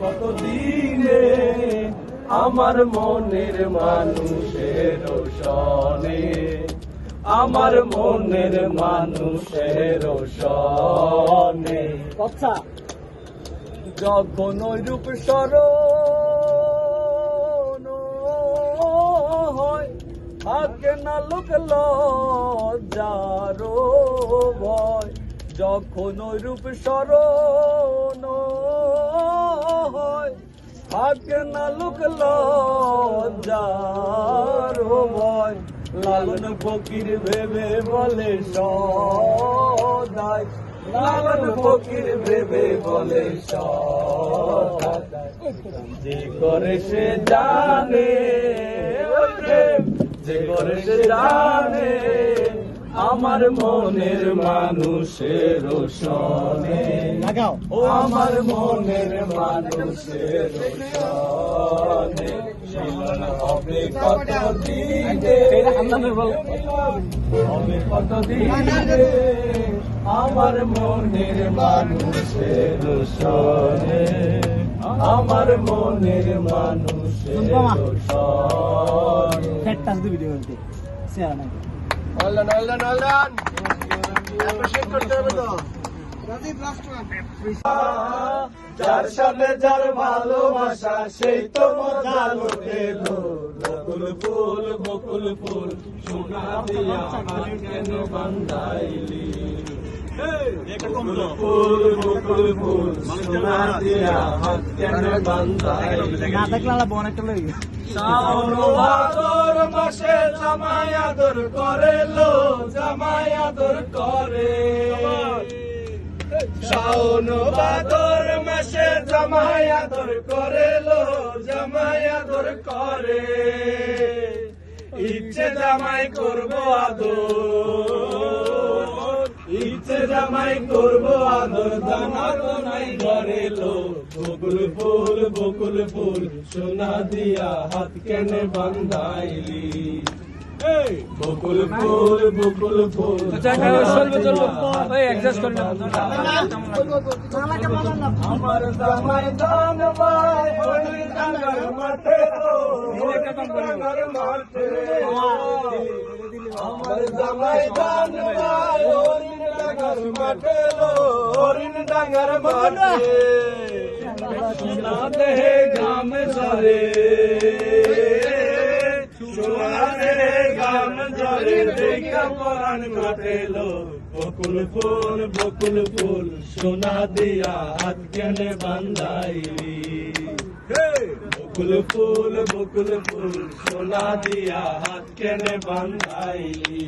কত দিনে আমার মনের মানুষের সনে আমার মনের মানুষের সনে কথা যখন ওই রূপ স্মরণ হয় থাকে না লোক লজ্জারো ভয়। যখন ওই রূপ স্মরণ হয় থাকে না লোক লজ্জারো ভয়। লালন ফকির ভেবে বলে সদাই। লালন ফকির ভেবে বলে যে করে সে জানে যে করে সে জানে আমার মনের মানুষের সনে ও আমার মনের মানুষের সনে হবে কত দিনে? হবে কত দিনে? আমার মনের মানুষের সনে আমার মনের মানুষের সনে ফ্যাট টাচ শেয়ার অলদান অলডান অলডান অ্যাপ্রিশিয়েট করতে হবে তো। যার সামনে যার ভালোবাসা সেই তো মজা লুটেলো বকুল ফুল বকুল ফুল সোনা দিয়া কেন বান্ধাইলি? না দেখলে আলা বোন একটা লই শ্রাবণ মাসে জামাই আদর করে লো জামাই আদর করে শ্রাবণ ভাদর মাসে জামাই আদর করে লো জামাই আদর করে ইচ্ছে জামাই করব আদর। ইচ্ছে জামাই করব আদর দানা তো নাই ঘরে লো বকুল ফুল বকুল ফুল সোনা দিয়া হাত কেনে বান্ধাইলি। বকুল ফুল বকুল ফুল আমার জামাই দান ভাই ডাঙ্গার মাঠে ডাঙ্গার মাঠে। আমার জামাই দান ভাই ওই ডাঙ্গার মাঠে লো হরিণ ডাঙ্গার মাঠে সোনা দেহে গাম জরে সোনা দেহে গাম জরে দেখা পরাণ কাটে লো বকুল ফুল বকুল ফুল সোনা দিয়া হাত কেনে বান্ধাইলি বকুল ফুল বকুল ফুল সোনা দিয়া হাত কেনে বান্ধাইলি